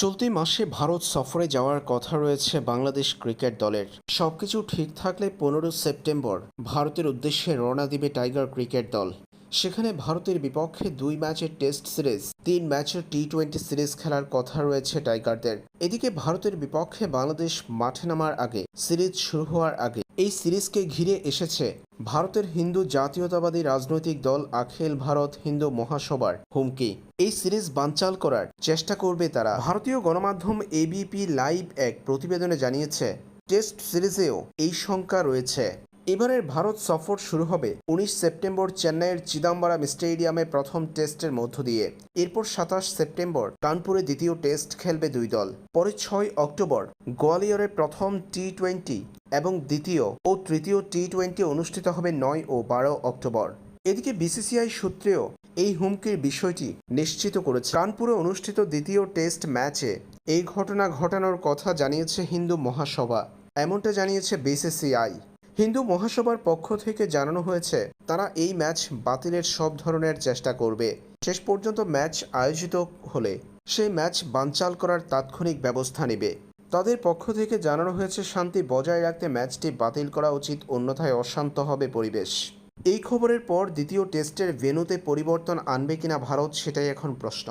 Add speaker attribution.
Speaker 1: চলতি মাসে ভারত সফরে যাওয়ার কথা রয়েছে বাংলাদেশ ক্রিকেট দলের। সবকিছু ঠিক থাকলে পনেরো সেপ্টেম্বর ভারতের উদ্দেশ্যে রওনা দিবে টাইগার ক্রিকেট দল। সেখানে ভারতের বিপক্ষে দুই ম্যাচের টেস্ট সিরিজ, তিন ম্যাচের টি টোয়েন্টি সিরিজ খেলার কথা রয়েছে টাইগারদের। এদিকে ভারতের বিপক্ষে বাংলাদেশ মাঠে নামার আগে, সিরিজ শুরু হওয়ার আগে এই সিরিজকে ঘিরে এসেছে ভারতের হিন্দু জাতীয়তাবাদী রাজনৈতিক দল আখিল ভারত হিন্দু মহাসভার হুমকি। এই সিরিজ বানচাল করার চেষ্টা করবে তারা। ভারতীয় গণমাধ্যম এবিপি লাইভ এক প্রতিবেদনে জানিয়েছে, টেস্ট সিরিজেও এই শঙ্কা রয়েছে। এবারের ভারত সফর শুরু হবে উনিশ সেপ্টেম্বর চেন্নাইয়ের চিদাম্বরম স্টেডিয়ামে প্রথম টেস্টের মধ্য দিয়ে। এরপর সাতাশ সেপ্টেম্বর কানপুরে দ্বিতীয় টেস্ট খেলবে দুই দল। পরে ছয় অক্টোবর গোয়ালিয়রে প্রথম টি টোয়েন্টি এবং দ্বিতীয় ও তৃতীয় টি টোয়েন্টি অনুষ্ঠিত হবে নয় ও বারো অক্টোবর। এদিকে বিসিসিআই সূত্রেও এই হুমকির বিষয়টি নিশ্চিত করেছে। কানপুরে অনুষ্ঠিত দ্বিতীয় টেস্ট ম্যাচে এই ঘটনা ঘটানোর কথা জানিয়েছে হিন্দু মহাসভা। এমনটা জানিয়েছে বিসিসিআই। হিন্দু মহাসভার পক্ষ থেকে জানানো হয়েছে, তারা এই ম্যাচ বাতিলের সব ধরনের চেষ্টা করবে। শেষ পর্যন্ত ম্যাচ আয়োজিত হলে সেই ম্যাচ বানচাল করার তাৎক্ষণিক ব্যবস্থা নেবে। তাদের পক্ষ থেকে জানানো হয়েছে, শান্তি বজায় রাখতে ম্যাচটি বাতিল করা উচিত, অন্যথায় অশান্ত হবে পরিবেশ। এই খবরের পর দ্বিতীয় টেস্টের ভেন্যুতে পরিবর্তন আনবে কিনা ভারত, সেটাই এখন প্রশ্ন।